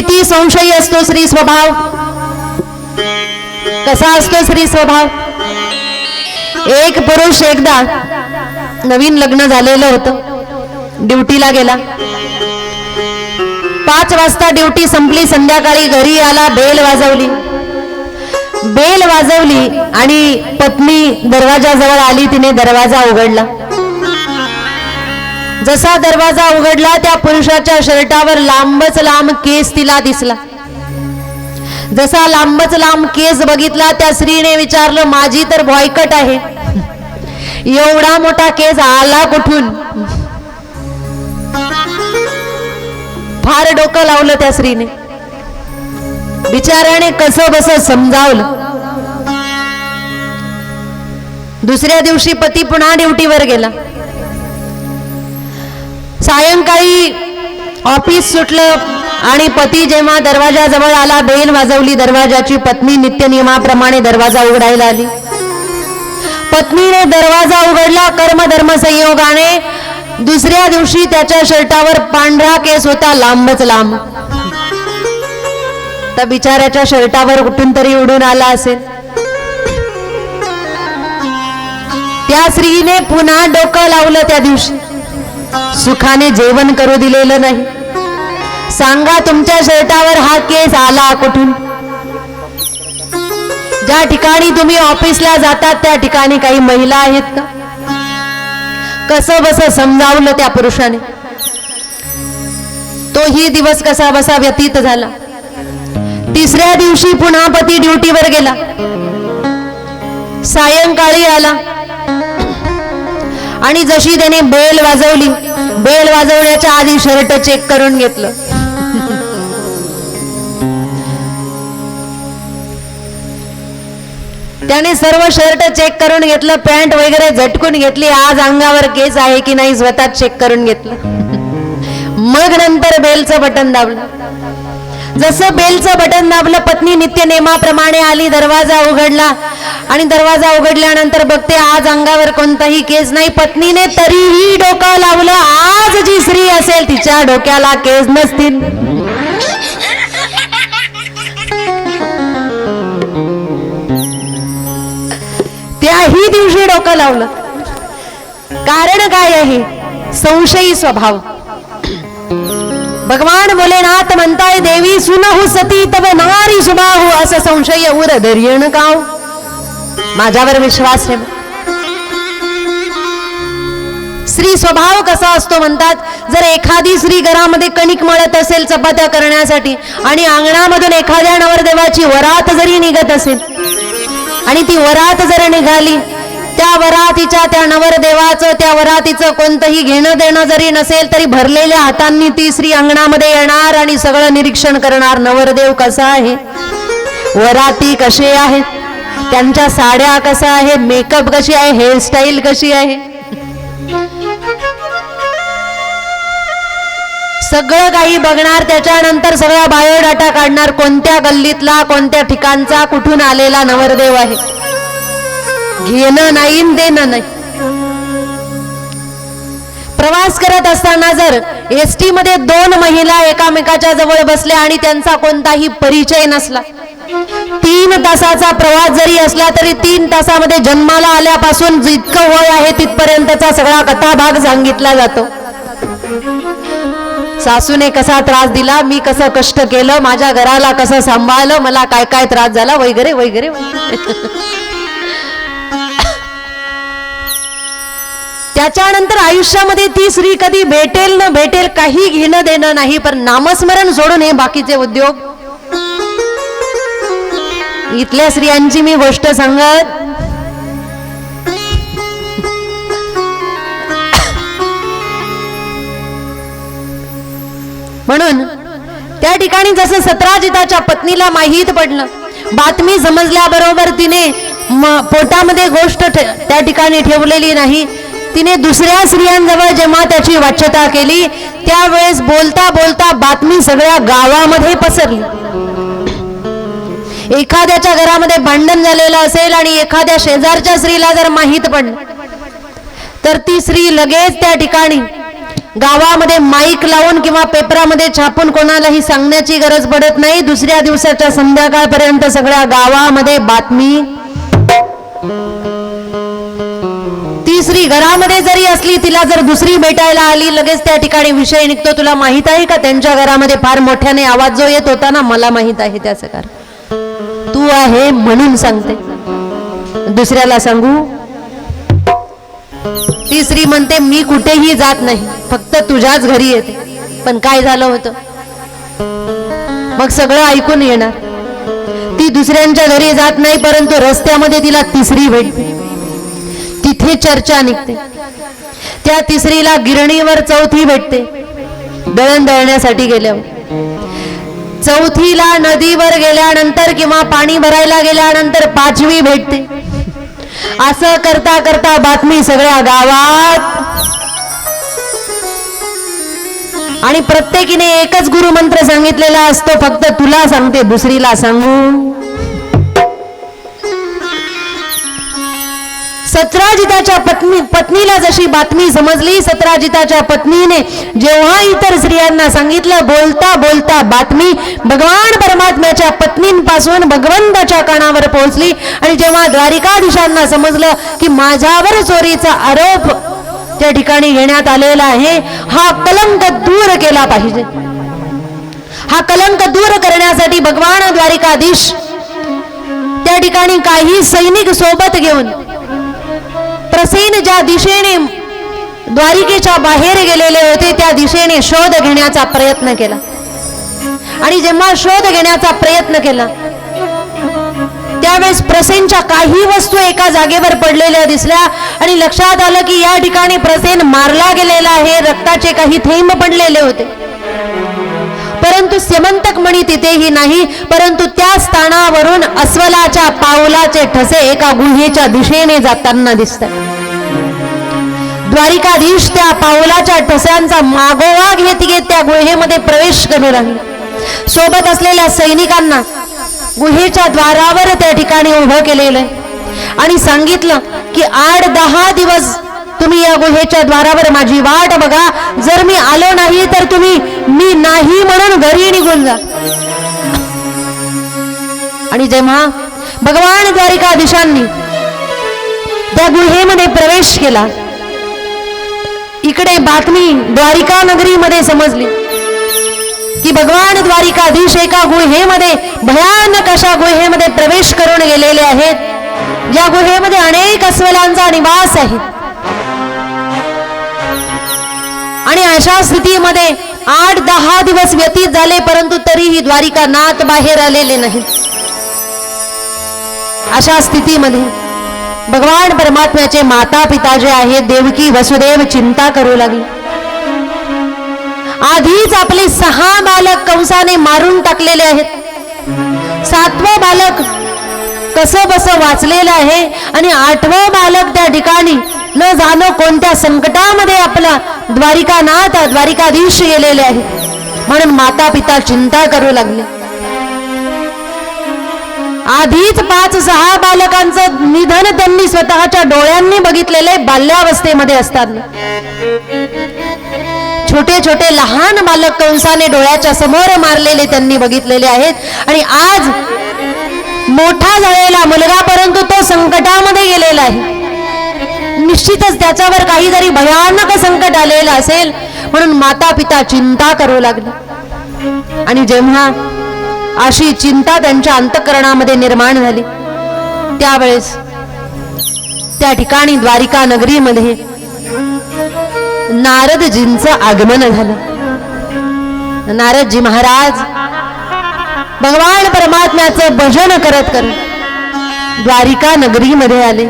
किती संशयी असतो श्री स्वभाव? कसा असतो श्री स्वभाव? एक पुरुष एकदा नवीन लग्न झालेलं होतं. ड्युटीला गेला. पाच वाजता ड्युटी संपली संध्याकाळी घरी आला बेल वाजवली. बेल वाजवली आणि पत्नी दरवाजाजवळ आली तिने दरवाजा उघडला. जसा दरवाजा उघडला त्या पुरुषाच्या शर्टावर लांबच लांब केस तिला दिसला. जसा लांबच लांब केस बघितला त्या स्त्रीने विचारलं माझी तर भॉयकट आहे. एवढा मोठा केस आला कुठून? फार डोकं लावलं त्या स्त्रीने. बिचाराने कसं बस समजावलं. दुसऱ्या दिवशी पती पुन्हा ड्युटीवर गेला. सायंकाळी ऑफिस सुटलं आणि पती जेव्हा दरवाजाजवळ आला बेल वाजवली दरवाजाची पत्नी नित्यनियमाप्रमाणे दरवाजा उघडायला आली. पत्नीने दरवाजा उघडला कर्मधर्म संयोगाने दुसऱ्या दिवशी त्याच्या शर्टावर पांढरा केस होता लांबच लांब. तर बिचाऱ्याच्या शर्टावर कुठून तरी उडून आला असेल. त्या स्त्रीने पुन्हा डोकं लावलं त्या दिवशी. सुखाने जेवण करू दिलेलं नाही. सांगा तुमच्या शर्टावर हा केस आला कुठून? ज्या ठिकाणी तुम्ही ऑफिसला जातात त्या ठिकाणी काही महिला आहेत का? कसं बस समजावलं त्या पुरुषाने? तोही दिवस कसा बसा व्यतीत झाला. तिसऱ्या दिवशी पुन्हा पती ड्युटीवर गेला. सायंकाळी आला. आणि जशी त्याने बेल वाजवली बेल वाजवण्याच्या आधी शर्ट चेक करून घेतलं. त्याने सर्व शर्ट चेक करून घेतलं पॅन्ट वगैरे झटकून घेतली आज अंगावर केस आहे की नाही स्वतः चेक करून घेतलं. मग नंतर बेलचं बटन दाबलं. जसं बेलचं बटन दाबलं पत्नी नित्य नेमाप्रमाणे आली दरवाजा उघडला. आणि दरवाजा उघडल्यानंतर बघते आज अंगावर कोणताही केस नाही. पत्नीने तरीही डोकं लावलं. आज जी स्त्री असेल तिच्या डोक्याला केस नसतील. त्याही दिवशी डोकं लावलं. कारण काय आहे? संशयी स्वभाव. भगवान भोलेनाथ म्हणताय देवी सुनहु सती तव नारी सुबाहू असं संशय उर धैर्यण काव माझ्यावर विश्वास ठेव. स्त्री स्वभाव कसा असतो म्हणतात जर एखादी स्त्री घरामध्ये कणिक मळत असेल चपात्या करण्यासाठी आणि अंगणामधून एखाद्या नवरदेवाची वरात जरी निघत असेल आणि ती वरात जर निघाली त्या वरातीच्या त्या नवरदेवाचं त्या वरातीचं कोणतंही घेणं देणं जरी नसेल तरी भरलेल्या हातांनी ती स्त्री अंगणामध्ये येणार आणि सगळं निरीक्षण करणार नवरदेव कसा आहे? वराती कसे आहेत त्यांच्या साड्या कशा आहेत मेकअप कशी आहे? हेअरस्टाईल कशी आहे? सगळं काही बघणार त्याच्यानंतर सगळा बायोडाटा काढणार कोणत्या गल्लीतला कोणत्या ठिकाणचा कुठून आलेला नवरदेव आहे? घेणं नाही देणं नाही. प्रवास करत असताना जर एस टी मध्ये दोन महिला एकामेकाच्या जवळ बसल्या आणि त्यांचा कोणताही परिचय नसला तीन तासाचा प्रवास जरी असला तरी तीन तासामध्ये जन्माला आल्यापासून जितकं वय आहे तिथपर्यंतचा सगळा कथाभाग सांगितला जातो. सासूने कसा त्रास दिला मी कसं कष्ट केलं माझ्या घराला कसं सांभाळलं मला काय काय त्रास झाला वगैरे वगैरे. त्याच्यानंतर आयुष्यामध्ये ती स्त्री कधी भेटेल न भेटेल काही घेणं देणं नाही पण नामस्मरण सोडून हे बाकीचे उद्योग. इथल्या स्त्रियांची मी गोष्ट सांगत. म्हणून त्या ठिकाणी जसं सतराजिताच्या पत्नीला माहीत पडलं बातमी समजल्याबरोबर तिने म- पोटामध्ये गोष्ट ठे- त्या ठिकाणी ठेवलेली नाही. तिने दुसऱ्या स्त्रियांजवळ जेव्हा त्याची वाच्यता केली त्यावेळेस बोलता बोलता बातमी सगळ्या गावामध्ये पसरली. एखाद्याच्या घरामध्ये भांडण झालेलं असेल आणि एखाद्या शेजारच्या स्त्रीला जर माहीत पडलं तर ती स्त्री लगेच त्या ठिकाणी गावामध्ये माईक लावून किंवा पेपरामध्ये छापून कोणालाही सांगण्याची गरज पडत नाही. दुसऱ्या दिवसाच्या संध्याकाळपर्यंत सगळ्या गावामध्ये बातमी तिसरी घरामध्ये जरी असली तिला जर दुसरी भेटायला आली लगेच त्या ठिकाणी विषय निघतो. तुला माहीत आहे का त्यांच्या घरामध्ये फार मोठ्याने आवाज जो येत होता ना मला माहीत आहे त्याचं कारण तू आहे म्हणून सांगते. दुसऱ्याला सांगू तिसरी म्हणते मी कुठेही जात नाही फक्त तुझ्याच घरी येते. पण काय झालं होतं? मग सगळं ऐकून येणार. ती दुसऱ्यांच्या घरी जात नाही परंतु रस्त्यामध्ये तिला तिसरी भेटते. तिथे चर्चा निघते. त्या तिसरीला गिरणीवर चौथी भेटते. दळण दळण्यासाठी गेल्यावर. चौथीला नदीवर गेल्यानंतर किंवा पाणी भरायला गेल्यानंतर पाचवी भेटते. असं करता करता बातमी सगळ्या गावात. आणि प्रत्येकीने एकच गुरुमंत्र सांगितलेला असतो फक्त तुला सांगते दुसरीला सांगू. सत्राजिताच्या पत्नी पत्नीला जशी बातमी समजली सत्राजिताच्या पत्नीने जेव्हा इतर स्त्रियांना सांगितलं बोलता बोलता बातमी भगवान परमात्म्याच्या पत्नींपासून भगवंताच्या कानावर पोहोचली. आणि जेव्हा द्वारिकाधीशांना समजलं की माझ्यावर चोरीचा आरोप त्या ठिकाणी घेण्यात आलेला आहे हा कलंक दूर केला पाहिजे. हा कलंक दूर करण्यासाठी भगवान द्वारिकाधीश त्या ठिकाणी काही सैनिक सोबत घेऊन प्रसेन ज्या दिशेने द्वारिकेच्या बाहेर गेलेले होते त्या दिशेने शोध घेण्याचा प्रयत्न केला. आणि जेव्हा शोध घेण्याचा प्रयत्न केला त्यावेळेस प्रसेनच्या काही वस्तू एका जागेवर पडलेल्या दिसल्या आणि लक्षात आलं की या ठिकाणी प्रसेन मारला गेलेला आहे रक्ताचे काही थेंब पडलेले होते. परंतु सेमंतक मणी तिथेही नाही परंतु त्या स्थानावरून अस्वलाच्या पावलाचे ठसे एका गुहेच्या दिशेने जाताना दिसतात. द्वारिकाधीश त्या पावलाच्या ठस्यांचा मागोवा घेत घेत त्या गुहेमध्ये प्रवेश करू लागले. सोबत असलेल्या सैनिकांना गुहेच्या द्वारावर त्या ठिकाणी उभं केलेलं आहे. आणि सांगितलं की आठ दहा दिवस तुम्ही या गुहेच्या द्वारावर माझी वाट बघा. जर मी आलो नाही तर तुम्ही मी नाही म्हणून घरी निघून जा. आणि जेव्हा भगवान द्वारिकाधीशांनी त्या गुहेमध्ये प्रवेश केला तिकडे बातमी द्वारिका नगरीमध्ये समजली. की भगवान द्वारिकाधीश एका गुहेमध्ये भयानक अशा गुहेमध्ये प्रवेश करून गेलेले आहेत. या गुहेमध्ये अनेक अस्वलांचा निवास आहे. आणि अशा स्थितीमध्ये आठ दहा दिवस व्यतीत झाले परंतु तरीही द्वारिका नाथ बाहेर आलेले नाही अशा स्थितीमध्ये भगवान परमात्म्याचे माता पिता जे आहेत देवकी वसुदेव चिंता करू लागली. आधीच आपले सहा बालक कंसाने मारून टाकलेले आहेत. सातवं बालक कसं बस वाचलेलं आहे आणि आठवं बालक त्या ठिकाणी न जाणं कोणत्या संकटामध्ये आपला द्वारिकानाथ द्वारिकाधीश गेलेले आहे म्हणून माता पिता चिंता करू लागले. आधीच पाच सहा बालकांचं निधन त्यांनी स्वतःच्या डोळ्यांनी बघितलेले बाल्यावस्थेमध्ये असताना छोटे छोटे लहान बालक कंसाने डोळ्याच्या समोर मारलेले त्यांनी बघितलेले आहेत. आणि आज मोठा झालेला मुलगा परंतु तो संकटामध्ये गेलेला आहे. निश्चितच त्याच्यावर काहीतरी भयानक संकट आलेलं असेल. म्हणून माता पिता चिंता करू लागले. आणि जेव्हा अशी चिंता त्यांच्या अंतकरणामध्ये निर्माण झाली. त्यावेळेस त्या ठिकाणी द्वारिका नगरीमध्ये नारदजींचं आगमन झालं. नारदजी महाराज भगवान परमात्म्याचं भजन करत करत द्वारिका नगरीमध्ये आले.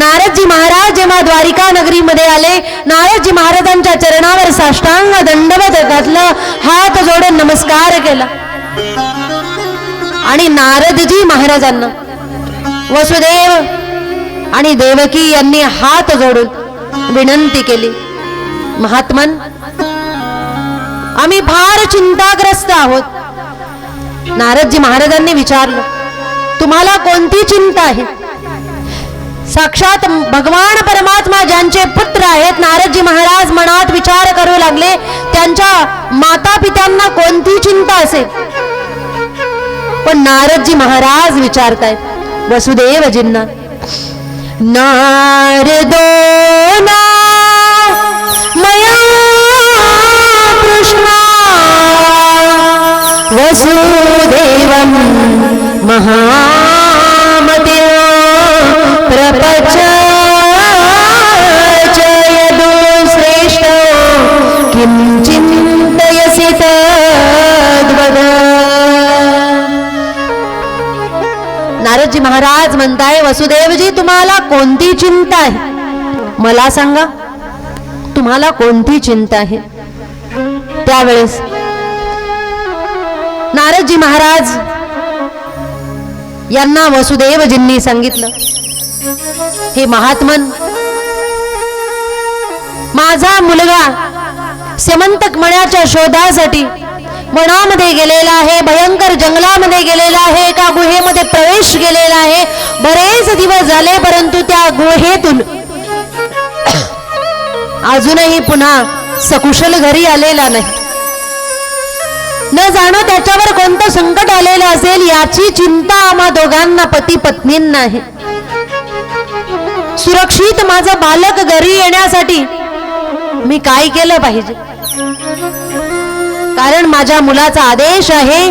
नारदजी महाराज जेव्हा द्वारिका नगरीमध्ये आले नारदजी महाराजांच्या चरणावर साष्टांग दंडवत घातलं हात जोडून नमस्कार केला. आणि नारदजी महाराजांना वसुदेव आणि देवकी यांनी हात जोडून विनंती केली. महात्मन आम्ही फार चिंताग्रस्त आहोत. नारदजी महाराजांनी विचारलं तुम्हाला कोणती चिंता आहे? साक्षात भगवान परमात्मा ज्यांचे पुत्र आहेत नारदजी महाराज मनात विचार करू लागले त्यांच्या माता पित्यांना कोणती चिंता असेल? पण नारदजी महाराज विचारतायत वसुदेवजींना नारदो ना मया कृष्णा वसुदेवं महामते प्रपच यदो श्रेष्ठ किं महाराज म्हणताय वसुदेवजी तुम्हाला कोणती चिंता आहे? मला सांगा तुम्हाला कोणती चिंता आहे? त्यावेळेस. नारदजी महाराज यांना वसुदेवजींनी सांगितलं हे महात्मन माझा मुलगा सेमंतक मण्याच्या शोधासाठी वनामध्ये गेलेला आहे भयंकर जंगलामध्ये गेलेला आहे एका गुहेमध्ये प्रवेश केलेला आहे. बरेच दिवस झाले परंतु त्या गुहेतून अजूनही पुन्हा सकुशल घरी आलेला नाही. न जाणं त्याच्यावर कोणतं संकट आलेलं असेल याची चिंता आम्हा दोघांना पती पत्नींना आहे. सुरक्षित माझं बालक घरी येण्यासाठी मी काय केलं पाहिजे? कारण माझ्या मुलाचा आदेश आहे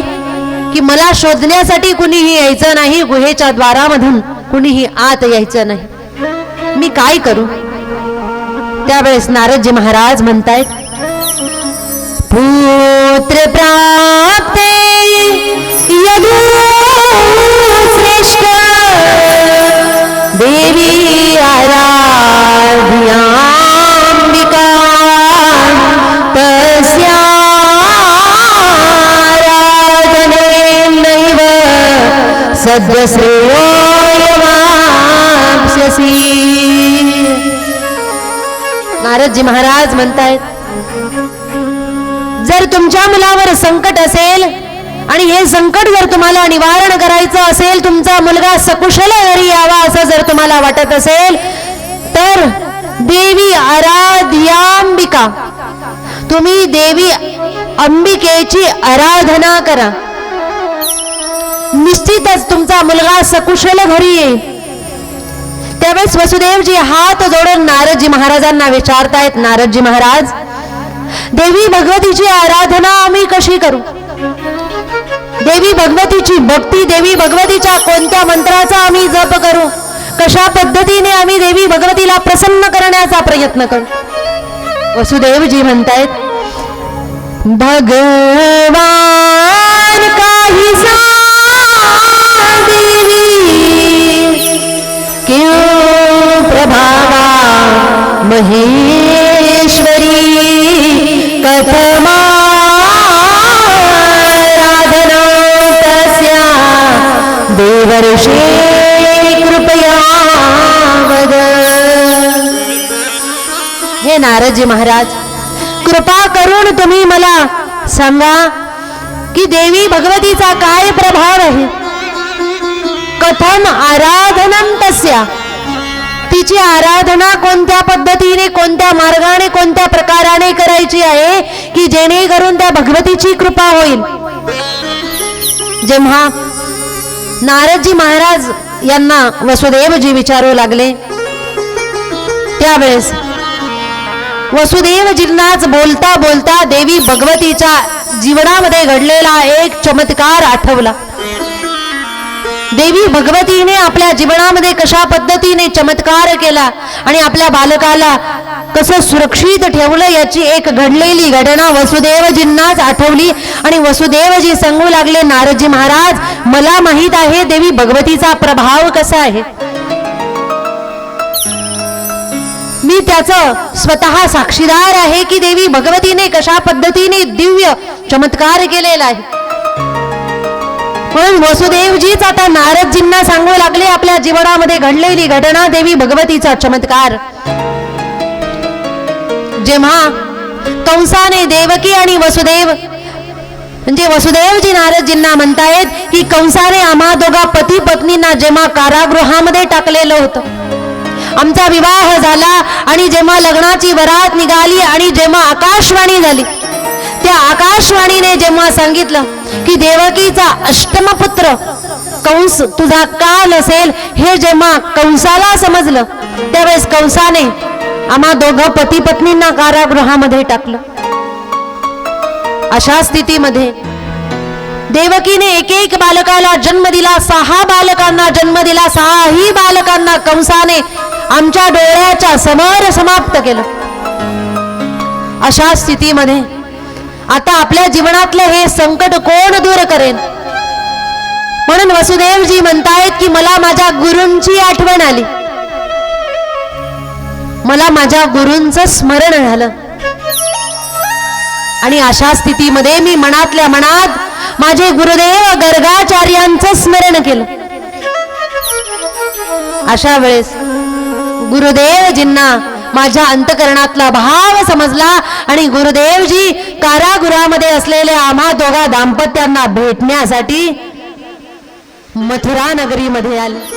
की मला शोधण्यासाठी कुणीही यायचं नाही गुहेच्या द्वारामधून कुणीही आत यायचं नाही. मी काय करू? त्यावेळेस नारदजी महाराज म्हणतायत पुत्र प्राप्ते श्रेष्ठ देवी आराध्या सद्य श्रेयोयवाप्स्यसि नारदजी महाराज म्हणतायत जर तुमच्या मुलावर संकट असेल आणि हे संकट जर तुम्हाला निवारण करायचं असेल तुमचा मुलगा सकुशल घरी यावा असं जर तुम्हाला वाटत असेल तर देवी आराध्यांबिका तुम्ही देवी अंबिकेची आराधना करा. निश्चितच तुमचा मुलगा सकुशल घरी येईल. त्यावेळेस वसुदेवजी हात जोडून नारदजी महाराजांना विचारतायत नारदजी महाराज देवी भगवतीची आराधना आम्ही कशी करू? देवी भगवतीची भक्ती देवी भगवतीच्या कोणत्या मंत्राचा आम्ही जप करू? कशा पद्धतीने आम्ही देवी भगवतीला प्रसन्न करण्याचा प्रयत्न करू? वसुदेवजी म्हणतायत भगवान काही देवी प्रभावा महेश्वरी कथमा राधना तस्या देवर्षे कृपया वद हे नारदजी महाराज कृपा करून तुम्ही मला सांगा की देवी भगवतीचा काय प्रभाव आहे? कथम आराधनम तस्या. तिची आराधना कोणत्या पद्धतीने कोणत्या मार्गाने कोणत्या प्रकाराने करायची आहे की जेणेकरून त्या भगवतीची कृपा होईल? जेव्हा नारदजी महाराज यांना वसुदेवजी विचारू लागले त्यावेळेस वसुदेवजींनाच बोलता बोलता देवी भगवतीच्या जीवनामध्ये घडलेला एक चमत्कार आठवला. देवी भगवतीने आपल्या जीवनामध्ये कशा पद्धतीने चमत्कार केला आणि आपल्या बालकाला कसं सुरक्षित ठेवलं याची एक घडलेली घटना वसुदेवजींनाच आठवली आणि वसुदेवजी सांगू लागले नारदजी महाराज मला माहीत आहे देवी भगवतीचा प्रभाव कसा आहे. मी त्याचं स्वतः साक्षीदार आहे की देवी भगवतीने कशा पद्धतीने दिव्य चमत्कार केलेला आहे. म्हणून वसुदेवजीच आता नारदजींना सांगू लागले आपल्या जीवनामध्ये घडलेली घटना देवी भगवतीचा चमत्कार. जेव्हा कंसाने देवकी आणि वसुदेव म्हणजे वसुदेवजी नारदजींना म्हणतायत की कंसाने आम्हा दोघा पती पत्नींना जेव्हा कारागृहामध्ये टाकलेलं होतं आमचा विवाह झाला आणि जेव्हा लग्नाची वरात निघाली आणि जेव्हा आकाशवाणी झाली त्या आकाशवाणीने जेव्हा सांगितलं की देवकीचा अष्टम पुत्र कंस तुझा काल असेल हे जेव्हा कंसाला समजलं त्यावेळेस कंसाने आम्हा दोघं पती पत्नींना कारागृहामध्ये टाकलं. अशा स्थितीमध्ये देवकीने एक एक बालकाला जन्म दिला सहा बालकांना जन्म दिला सहाही बालकांना कंसाने आमच्या डोळ्याच्या समोर समाप्त केलं. अशा स्थितीमध्ये आता आपल्या जीवनातलं हे संकट कोण दूर करेन? म्हणून वसुदेवजी म्हणतायत की मला माझ्या गुरूंची आठवण आली. मला माझ्या गुरूंचं स्मरण झालं. आणि अशा स्थितीमध्ये मी मनातल्या मनात माझे गुरुदेव गर्गाचार्यांचं स्मरण केलं. अशा वेळेस गुरुदेवजींना माझ्या अंतकरणातला भाव समजला आणि गुरुदेवजी कारागृहामध्ये असलेल्या आम्हा दोघा दाम्पत्यांना भेटण्यासाठी मथुरा नगरीमध्ये आले.